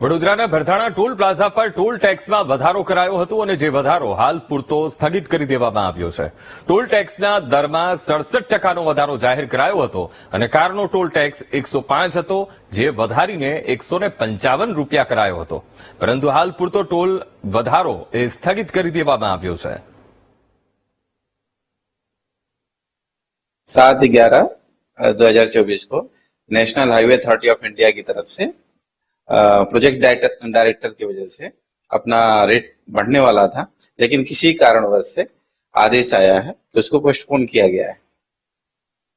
વડોદરાના Bharthana toll plaza પર toll ટેક્સમાં વધારો કરાયો હતો અને જે વધારો હાલ પૂરતો સ્થગિત કરી દેવામાં આવ્યો છે ટોલ ટેક્સના દરમાં સડસઠ ટકાનો વધારો જાહેર કરાયો હતો અને કારનો ટોલ ટેક્સ એકસો પાંચ હતો જે વધારીને એકસો ને પંચાવન રૂપિયા કરાયો હતો પરંતુ હાલ પૂરતો ટોલ વધારો એ સ્થગિત કરી દેવામાં આવ્યો છે सात ग्यारह दो हजार चौबीस को National Highway Authority of India की तरफ से अ, प्रोजेक्ट डायरेक्टर की वजह से अपना रेट बढ़ने वाला था लेकिन किसी कारणवश से आदेश आया है कि उसको पोस्टपोन किया गया है।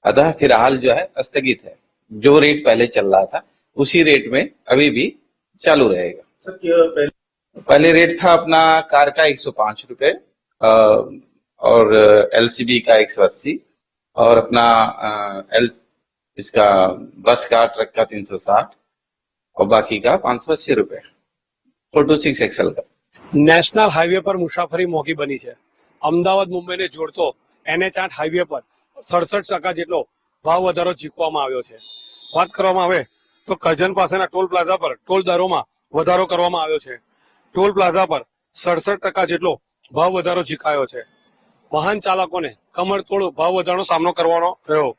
अतः फ़िलहाल जो है स्थगित है। जो रेट पहले चल रहा था उसी रेट में अभी भी चालू रहेगा। सर पहले पहले रेट था अपना कार का एक सौ पाँच रुपए और एलसीबी का एक सौ अस्सी और अपना एल इसका बस का ट्रक का तीन सौ साठ। और बाकी का पाँच सौ अस्सी रुपए फोर टू सिक्स एक्सएल का નેશનલ હાઈવે પર મુસાફરી મોંઘી બની છે અમદાવાદ મુંબઈને જોડતો એનએચ આઠ હાઈવે પર સડસઠ ટકા જેટલો ભાવ વધારો ચૂકવવામાં આવ્યો છે વાત કરવામાં આવે તો કરજણ પાસેના ટોલ પ્લાઝા પર ટોલ દરોમાં વધારો કરવામાં આવ્યો છે ટોલ પ્લાઝા પર સડસઠ ટકા જેટલો ભાવ વધારો ઝીકાયો છે વાહન ચાલકોને કમરતોડ ભાવ વધારાનો સામનો કરવાનો રહ્યો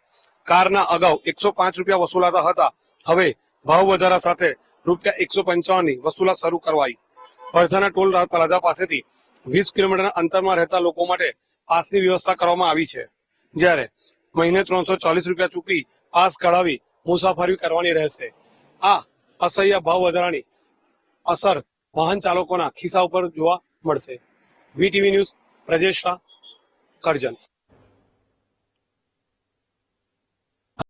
કારના અગાઉ એકસો પાંચ રૂપિયા વસૂલાતા હતા હવે ભાવ વધારા સાથે રૂપિયા એકસો પંચાવનની વસૂલાત શરૂ કરવાઈ. ભરથાના ટોલ પ્લાઝા પાસેથી વીસ કિલોમીટરના અંતરમાં રહેતા લોકો માટે પાસની વ્યવસ્થા કરવામાં આવી છે. જ્યારે મહિને ત્રણસો ચાલીસ રૂપિયા ચૂકવી પાસ કઢાવી મુસાફરી કરવાની રહેશે. આ અસહ્ય ભાવ વધારાની અસર વાહન ચાલકોના ખિસ્સા ઉપર જોવા મળશે. VTV news Prajesh Shah Karjan.